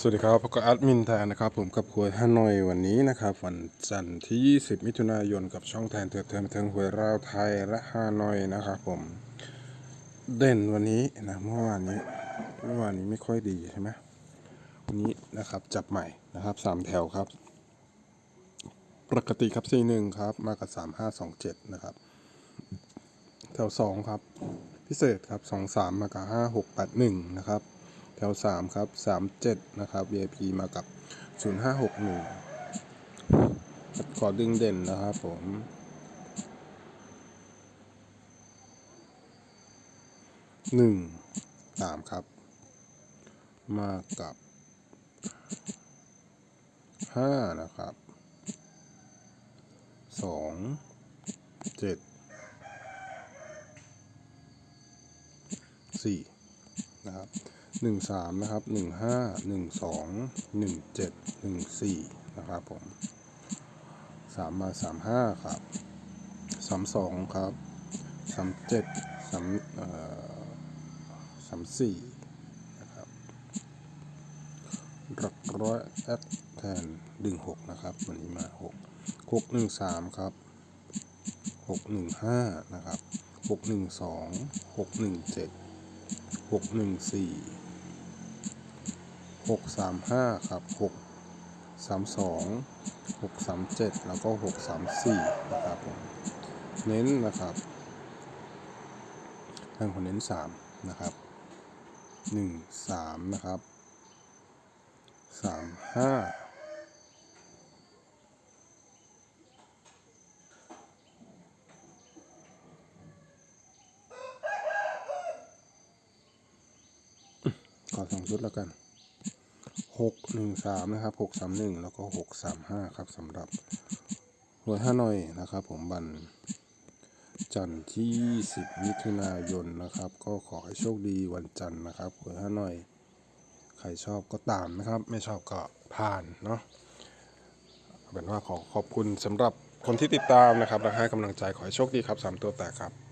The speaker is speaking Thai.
สวัสดีครับพบกับแอดมินแทนนะครับ ผมกับควยฮานอยวันนี้นะครับ วันจันทร์ที่ 20 มิถุนายนกับช่องแทนเถื่อนเทิมเทิงหวยราวไทยและฮานอยนะครับผม เด่นวันนี้นะเมื่อวานนี้เมื่อวานนี้ไม่ค่อยดีใช่ไหมวันนี้นะครับจับใหม่นะครับสามแถวครับ ปกติครับ41ครับ มากับ 3527 นะครับ แถว 2 ครับ พิเศษครับ 23 มากับ 5681 นะครับ แถว3ครับ37นะครับ VIP มากับ0561ขอดึงเด่นนะครับผมหนึ่งสามครับ มากับห้านะครับสองเจ็ดสี่ นะครับหนึ่งสามนะครับหนึ่งห้าหนึ่งสองหนึ่งเจ็ดหนึ่งสี่นะครับผมสามมาสามห้าครับสามสองครับสามเจ็ดสามเอ่อสามสี่นะครับหลักร้อยแอดแทนดึงหกนะครับ วันนี้มาหกหกหนึ่งสามครับหกหนึ่งห้านะครับหกหนึ่งสองหกหนึ่งเจ็ด หกหนึ่งสี่หกสามห้าครับหกสามสองหกสามเจ็ดแล้วก็หกสามสี่นะครับผมเน้นนะครับทางคนเน้นสามนะครับหนึ่งสามนะครับสามห้า ขอสองชุดแล้วกันหกหนึ่งสามนะครับหกสามหนึ่งแล้วก็หกสามห้าครับสำหรับหวยห้าหน่อยนะครับ ผมบันจันทร์ที่10มิถุนายนนะครับ ก็ขอให้โชคดีวันจันทร์นะครับหวยห้าหน่อย ใครชอบก็ตามนะครับ ไม่ชอบก็ผ่านเนาะเป็นว่าขอขอบคุณสำหรับคนที่ติดตามนะครับและให้กำลังใจขอให้โชคดีครับ3ตัวแตกครับ